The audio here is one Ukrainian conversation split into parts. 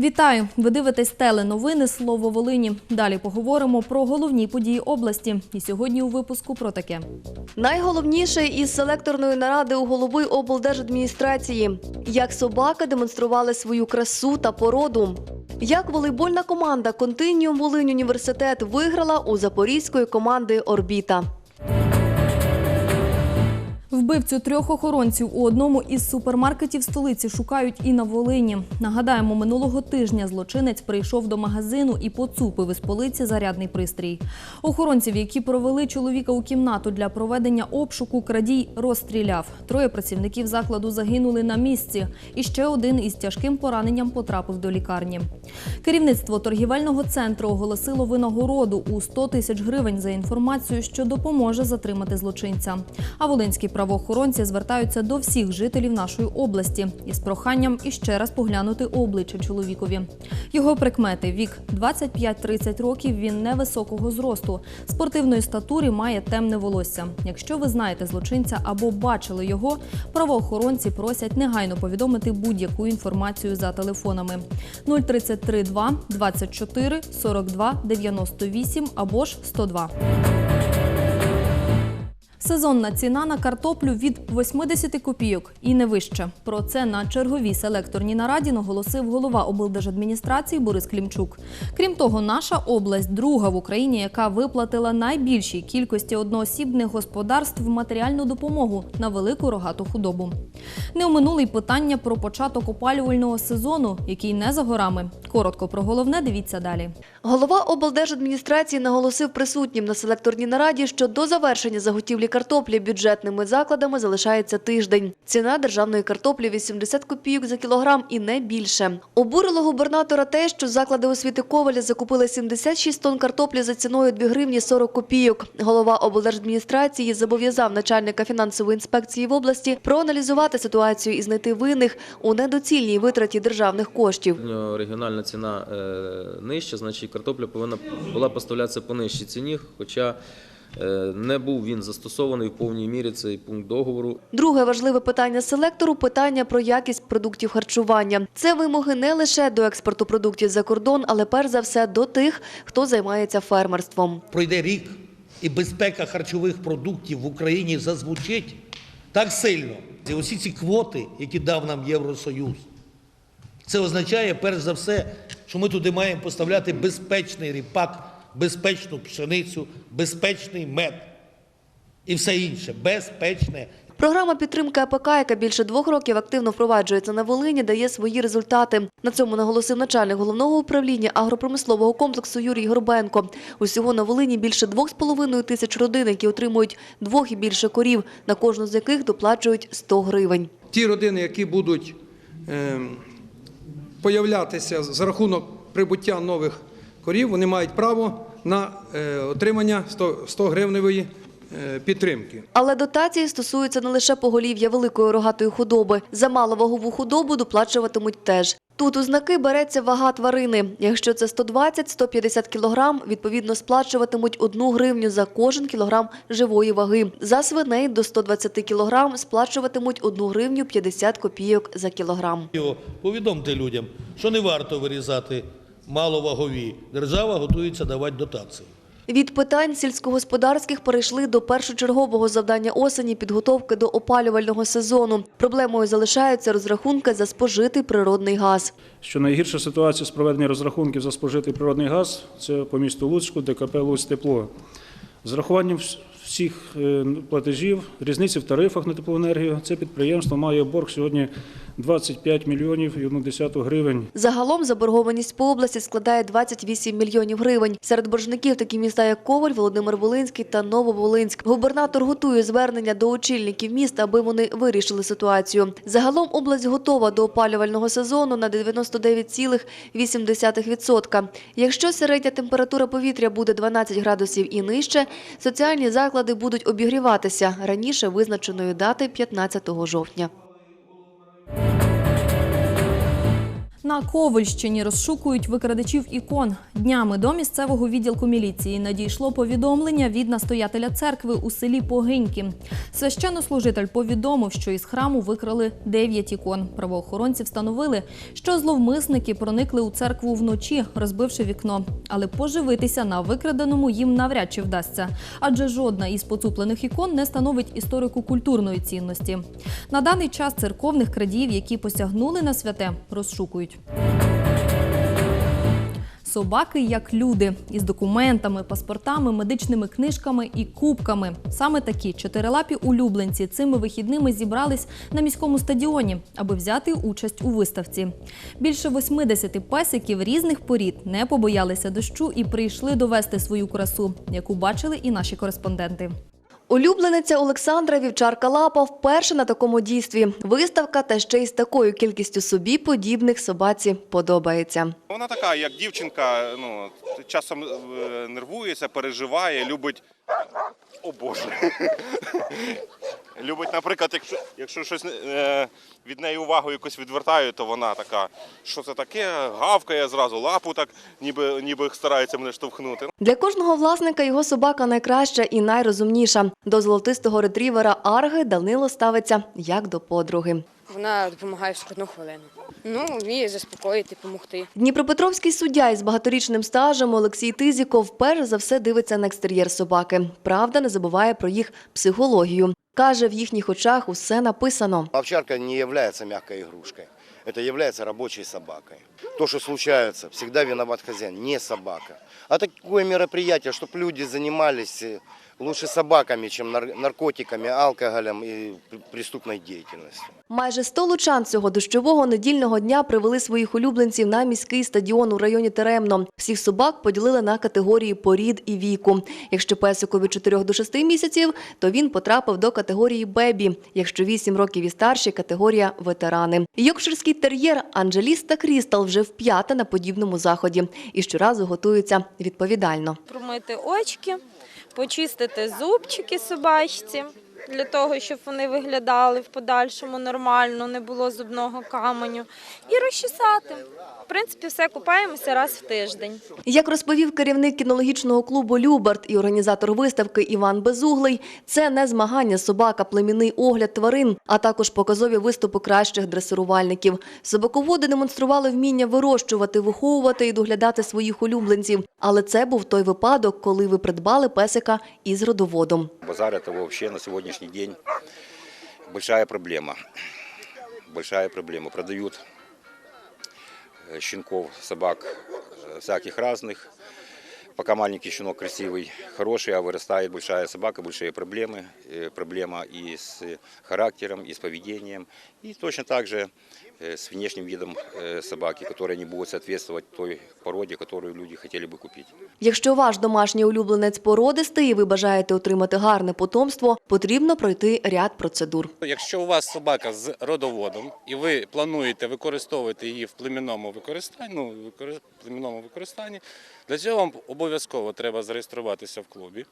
Вітаю! Ви дивитесь теленовини Слово Волині. Далі поговоримо про головні події області. І сьогодні у випуску про таке. Найголовніше із селекторної наради у голови облдержадміністрації. Як собаки демонстрували свою красу та породу. Як волейбольна команда Континіум Волинь університет виграла у запорізької команди Орбіта. Вбивцю трьох охоронців у одному із супермаркетів столиці шукають і на Волині. Нагадаємо, минулого тижня злочинець прийшов до магазину і поцупив із полиці зарядний пристрій. Охоронців, які провели чоловіка у кімнату для проведення обшуку, крадій розстріляв. Троє працівників закладу загинули на місці. І ще один із тяжким пораненням потрапив до лікарні. Керівництво торгівельного центру оголосило винагороду у 100 тисяч гривень за інформацію, що допоможе затримати злочинця. А волинські правоохоронці звертаються до всіх жителів нашої області із проханням іще раз поглянути обличчя чоловікові. Його прикмети вік 25-30 років. Він невисокого зросту, спортивної статури має темне волосся. Якщо ви знаєте злочинця або бачили його, правоохоронці просять негайно повідомити будь-яку інформацію за телефонами 033 2 24 42 98 або ж 102. Сезонна ціна на картоплю від 80 копійок і не вище. Про це на черговій селекторній нараді наголосив голова облдержадміністрації Борис Клімчук. Крім того, наша область друга в Україні, яка виплатила найбільшій кількості одноосібних господарств матеріальну допомогу на велику рогату худобу. Не оминули й питання про початок опалювального сезону, який не за горами. Коротко про головне дивіться далі. Голова облдержадміністрації наголосив присутнім на селекторній нараді, що до завершення заготівлі картоплі бюджетними закладами залишається тиждень. Ціна державної картоплі 80 копійок за кілограм і не більше. Обурило губернатора те, що заклади освіти Коваля закупили 76 тонн картоплі за ціною 2 гривні 40 копійок. Голова облдержадміністрації зобов'язав начальника фінансової інспекції в області проаналізувати ситуацію і знайти винних у недоцільній витраті державних коштів. Регіональна ціна е, нижча, значить картопля повинна була поставлятися по нижчій ціні, хоча не був він застосований в повній мірі цей пункт договору. Друге важливе питання селектору – питання про якість продуктів харчування. Це вимоги не лише до експорту продуктів за кордон, але перш за все до тих, хто займається фермерством. пройде рік, і безпека харчових продуктів в Україні зазвучить так сильно. І усі ці квоти, які дав нам Євросоюз, це означає, перш за все, що ми туди маємо поставляти безпечний ріпак, безпечну пшеницю, безпечний мед і все інше. Безпечне. Програма підтримки АПК, яка більше двох років активно впроваджується на Волині, дає свої результати. На цьому наголосив начальник головного управління агропромислового комплексу Юрій Горбенко. Усього на Волині більше 2,5 тисяч родин, які отримують двох і більше корів, на кожну з яких доплачують 100 гривень. ті родини, які будуть е, появлятися за рахунок прибуття нових корів, вони мають право на е, отримання 100, 100 гривневої е, підтримки. Але дотації стосуються не лише поголів'я великої рогатої худоби. За маловагову худобу доплачуватимуть теж. Тут у знаки береться вага тварини. Якщо це 120-150 кілограм, відповідно сплачуватимуть 1 гривню за кожен кілограм живої ваги. За свиней до 120 кілограм сплачуватимуть 1 гривню 50 копійок за кілограм. Повідомте людям, що не варто вирізати маловагові. Держава готується давати дотації. Від питань сільськогосподарських перейшли до першочергового завдання осені підготовки до опалювального сезону. Проблемою залишаються розрахунки за спожитий природний газ. що найгірша ситуація з проведення розрахунків за спожитий природний газ це по місту Луцьку, ДКП «Луцьк Тепло. З рахуванням всіх е, платежів, різниці в тарифах на теплоенергію, це підприємство має борг сьогодні 25 мільйонів і 1 гривень. Загалом заборгованість по області складає 28 мільйонів гривень. Серед боржників такі міста, як Коваль, Володимир Волинський та Нововолинськ. Губернатор готує звернення до очільників міст, аби вони вирішили ситуацію. Загалом область готова до опалювального сезону на 99,8%. Якщо середня температура повітря буде 12 градусів і нижче, соціальні заклади будуть обігріватися раніше визначеної дати 15 жовтня. На Ковальщині розшукують викрадачів ікон. Днями до місцевого відділку міліції надійшло повідомлення від настоятеля церкви у селі Погиньки. Священнослужитель повідомив, що із храму викрали 9 ікон. Правоохоронці встановили, що зловмисники проникли у церкву вночі, розбивши вікно. Але поживитися на викраденому їм навряд чи вдасться, адже жодна із поцуплених ікон не становить історико-культурної цінності. На даний час церковних крадіїв, які посягнули на святе, розшукують. Собаки як люди із документами, паспортами, медичними книжками і кубками. Саме такі чотирилапі улюбленці цими вихідними зібрались на міському стадіоні, аби взяти участь у виставці. Більше 80 песиків різних порід не побоялися дощу і прийшли довести свою красу, яку бачили і наші кореспонденти. Улюблениця Олександра Вівчарка Лапа вперше на такому дійстві. Виставка та ще й з такою кількістю собі подібних собаці подобається. Вона така, як дівчинка, ну, часом е, нервується, переживає, любить. О Боже. Любить, наприклад, якщо, якщо щось е, від неї увагу якось відвертаю, то вона така, що це таке, гавкає зразу лапу, так, ніби, ніби старається мене штовхнути. Для кожного власника його собака найкраща і найрозумніша. До золотистого ретрівера Арги Данило ставиться як до подруги. Вона допомагає в скрутну хвилину. Ну, вміє заспокоїти, допомогти. Дніпропетровський суддя із багаторічним стажем Олексій Тизіков перш за все дивиться на екстер'єр собаки. Правда, не забуває про їх психологію. Каже, в їхніх очах усе написано. Овчарка не является мягкой игрушкой. Это является рабочей собакой. То, что случается, всегда виноват хозяин, не собака. А такое мероприятие, чтобы люди занимались э, лучше собаками, чем нар- наркотиками, алкоголем и пр- преступной деятельностью. Майже 100 лучан цього дощового недільного дня привели своїх улюбленців на міський стадіон у районі Теремно. Всіх собак поділили на категорії порід і віку. Якщо песику від 4 до 6 місяців, то він потрапив до категорії бебі. Якщо 8 років і старші – категорія ветерани. Йоркширський тер'єр Анджеліс та Крістал вже вп'яте на подібному заході і щоразу готуються відповідально. промити очки, почистити зубчики собачці для того, щоб вони виглядали в подальшому нормально, не було зубного каменю, і розчесати. В принципі, все купаємося раз в тиждень. Як розповів керівник кінологічного клубу Любарт і організатор виставки Іван Безуглий, це не змагання собака, племінний огляд тварин, а також показові виступи кращих дресирувальників. Собаководи демонстрували вміння вирощувати, виховувати і доглядати своїх улюбленців. Але це був той випадок, коли ви придбали песика із родоводом. Базар это вообще на сегодняшний день большая проблема. Большая проблема. Продают э, щенков, собак э, всяких разных. Пока маленький щенок красивый, хороший, а вырастает большая собака, большие проблемы. Э, Проблема и с характером, и с поведением. И точно так же э, с внешним видом э, собаки, которые не будут соответствовать той породе, которую люди хотели бы купить. Якщо ваш домашній улюбленець породистий і ви бажаєте отримати гарне потомство, потрібно пройти ряд процедур. Якщо у вас собака з родоводом і ви плануєте використовувати її в племінному використанні, ну, викори- племінному використанні, для цього вам обов'язково треба зареєструватися в клубі,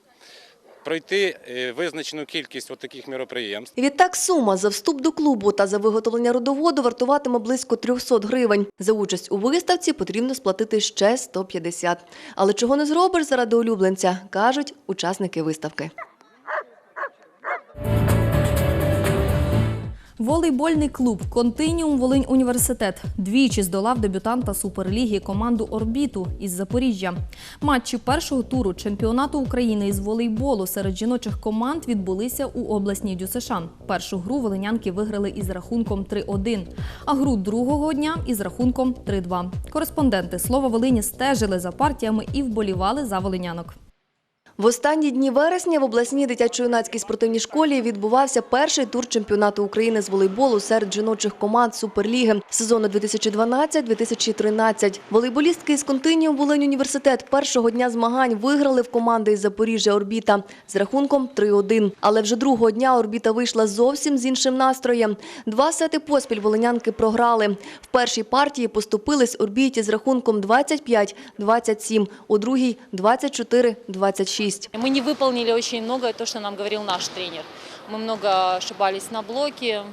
пройти е, визначену кількість таких міроприємств. Відтак сума за вступ до клубу та за виготовлення родоводу вартуватиме близько 300 гривень. За участь у виставці потрібно сплатити ще 150. Але чого не зробиш заради улюбленця, кажуть учасники виставки. Волейбольний клуб Континіум Волинь Університет двічі здолав дебютанта Суперліги команду Орбіту із Запоріжжя. Матчі першого туру чемпіонату України із волейболу серед жіночих команд відбулися у обласній Дюсешан. Першу гру волинянки виграли із рахунком 3-1, а гру другого дня із рахунком 3-2. Кореспонденти Слова Волині стежили за партіями і вболівали за волинянок. В останні дні вересня в обласній дитячо-юнацькій спортивній школі відбувався перший тур чемпіонату України з волейболу серед жіночих команд Суперліги сезону 2012-2013. Волейболістки із Континіум Волинь університет першого дня змагань виграли в команди із Запоріжжя Орбіта з рахунком 3-1. Але вже другого дня Орбіта вийшла зовсім з іншим настроєм. Два сети поспіль волинянки програли. В першій партії поступились Орбіті з рахунком 25-27, у другій 24-26. Мы не выполнили очень многое, то, что нам говорил наш тренер. Мы много ошибались на блоке.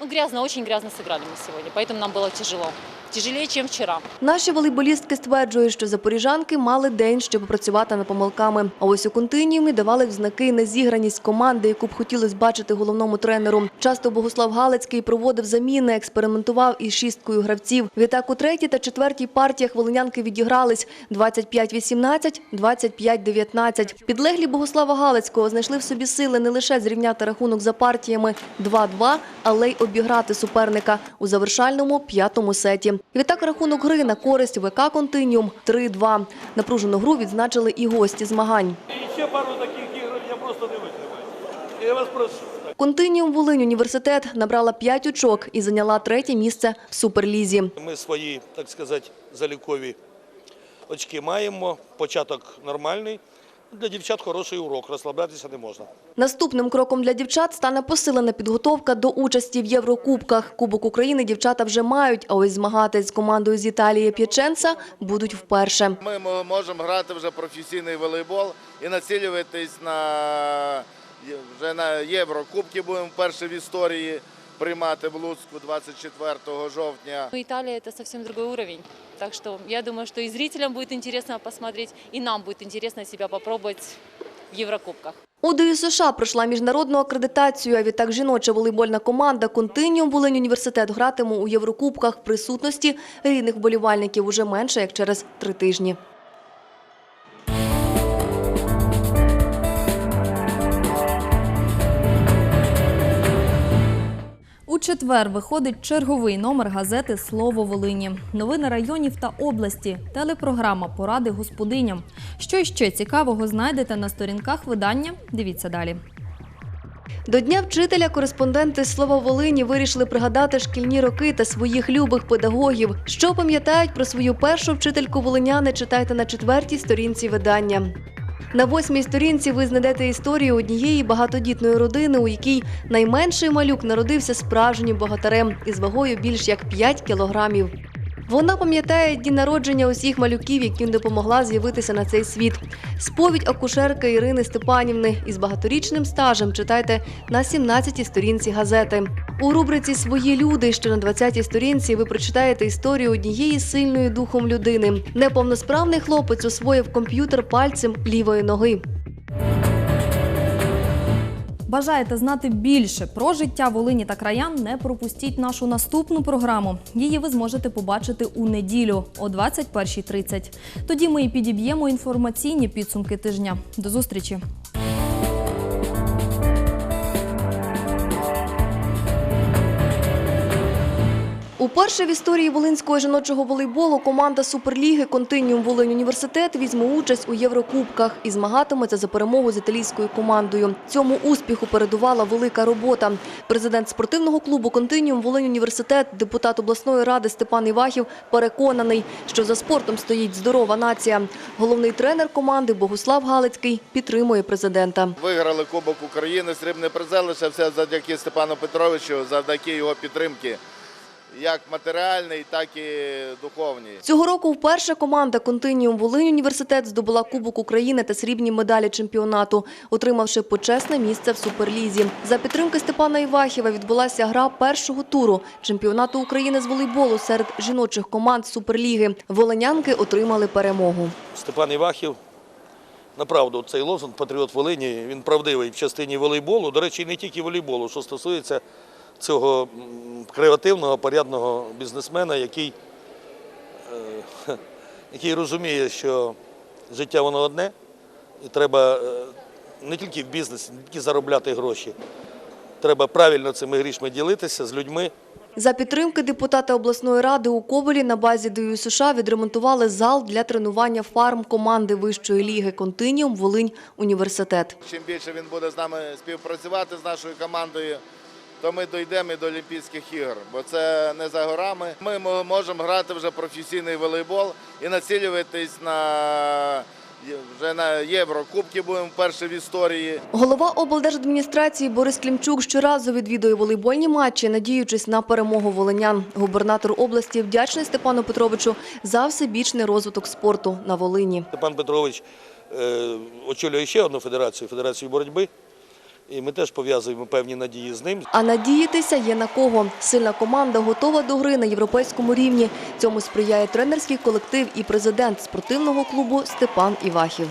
Ну, грязно, очень грязно сыграли мы сегодня, поэтому нам было тяжело. тяжелее, чем вчера. Наші волейболістки стверджують, що запоріжанки мали день, щоб працювати над помилками. А ось у континіумі давали в знаки незіграність команди, яку б хотілося бачити головному тренеру. Часто Богослав Галицький проводив заміни, експериментував із шісткою гравців. Відтак у третій та четвертій партіях волинянки відігрались 25-18, 25-19. Підлеглі Богослава Галицького знайшли в собі сили не лише зрівняти рахунок за партіями 2-2, але й обіграти суперника у завершальному п'ятому сеті. Відтак рахунок гри на користь ВК «Континіум» 3-2. Напружену гру відзначили і гості змагань. Ще пару таких ігор я просто не витримаю. Я вас прошу. «Континіум Волинь університет набрала 5 очок і зайняла третє місце в Суперлізі. Ми свої, так сказати, залікові очки маємо. Початок нормальний. Для дівчат хороший урок, розслаблятися не можна. Наступним кроком для дівчат стане посилена підготовка до участі в Єврокубках. Кубок України дівчата вже мають, а ось змагатись з командою з Італії П'яченца будуть вперше. Ми можемо грати вже професійний волейбол і націлюватись на вже на Єврокубки. Будемо вперше в історії приймати в Луцьку 24 жовтня. Ну, Италия – это совсем другой уровень. Так что я думаю, что и зрителям будет интересно посмотреть, и нам будет интересно себя попробовать в Еврокубках. У ДЮСШ пройшла міжнародну акредитацію, а відтак жіноча волейбольна команда «Континіум» Волинь університет гратиме у Єврокубках в присутності рідних вболівальників уже менше, як через три тижні. Четвер виходить черговий номер газети Слово Волині. Новини районів та області. Телепрограма Поради господиням. Що ще цікавого знайдете на сторінках видання? Дивіться далі. До Дня вчителя кореспонденти «Слова Волині» вирішили пригадати шкільні роки та своїх любих педагогів. Що пам'ятають про свою першу вчительку волиняни, читайте на четвертій сторінці видання. На восьмій сторінці ви знайдете історію однієї багатодітної родини, у якій найменший малюк народився справжнім богатарем із вагою більш як 5 кілограмів. Вона пам'ятає дні народження усіх малюків, яким допомогла з'явитися на цей світ. Сповідь акушерки Ірини Степанівни із багаторічним стажем читайте на 17-й сторінці газети. У рубриці Свої люди, що на 20-й сторінці, ви прочитаєте історію однієї сильної духом людини. Неповносправний хлопець освоїв комп'ютер пальцем лівої ноги. Бажаєте знати більше про життя Волині та краян? Не пропустіть нашу наступну програму. Її ви зможете побачити у неділю о 21.30. Тоді ми і підіб'ємо інформаційні підсумки тижня. До зустрічі! Уперше в історії волинського жіночого волейболу команда Суперліги «Континіум Волинь Університет» візьме участь у Єврокубках і змагатиметься за перемогу з італійською командою. Цьому успіху передувала велика робота. Президент спортивного клубу «Континіум Волинь Університет», депутат обласної ради Степан Івахів переконаний, що за спортом стоїть здорова нація. Головний тренер команди Богуслав Галицький підтримує президента. Виграли Кубок України, срібне призе, лише все завдяки Степану Петровичу, завдяки його підтримки, як матеріальній, так і духовній. Цього року вперше команда «Континіум Волинь Університет» здобула Кубок України та срібні медалі чемпіонату, отримавши почесне місце в Суперлізі. За підтримки Степана Івахіва відбулася гра першого туру чемпіонату України з волейболу серед жіночих команд Суперліги. Волинянки отримали перемогу. Степан Івахів. Направду, цей лозунг Патріот Волині він правдивий в частині волейболу. До речі, не тільки волейболу, що стосується цього креативного, порядного бізнесмена, який, е, який розуміє, що життя воно одне, і треба е, не тільки в бізнесі, не тільки заробляти гроші. Треба правильно цими грішми ділитися з людьми. За підтримки депутата обласної ради у Ковелі на базі ДЮ США відремонтували зал для тренування фарм команди вищої ліги «Континіум Волинь Університет». Чим більше він буде з нами співпрацювати з нашою командою, то ми дійдемо і до Олімпійських ігор, бо це не за горами. Ми можемо грати вже професійний волейбол і націлюватись на вже на Єврокубки. Будемо вперше в історії. Голова облдержадміністрації Борис Клімчук щоразу відвідує волейбольні матчі, надіючись на перемогу волинян. Губернатор області вдячний Степану Петровичу за всебічний розвиток спорту на Волині. Степан Петрович е, очолює ще одну федерацію федерацію боротьби. І ми теж пов'язуємо певні надії з ним. А надіятися є на кого. Сильна команда готова до гри на європейському рівні. Цьому сприяє тренерський колектив і президент спортивного клубу Степан Івахів.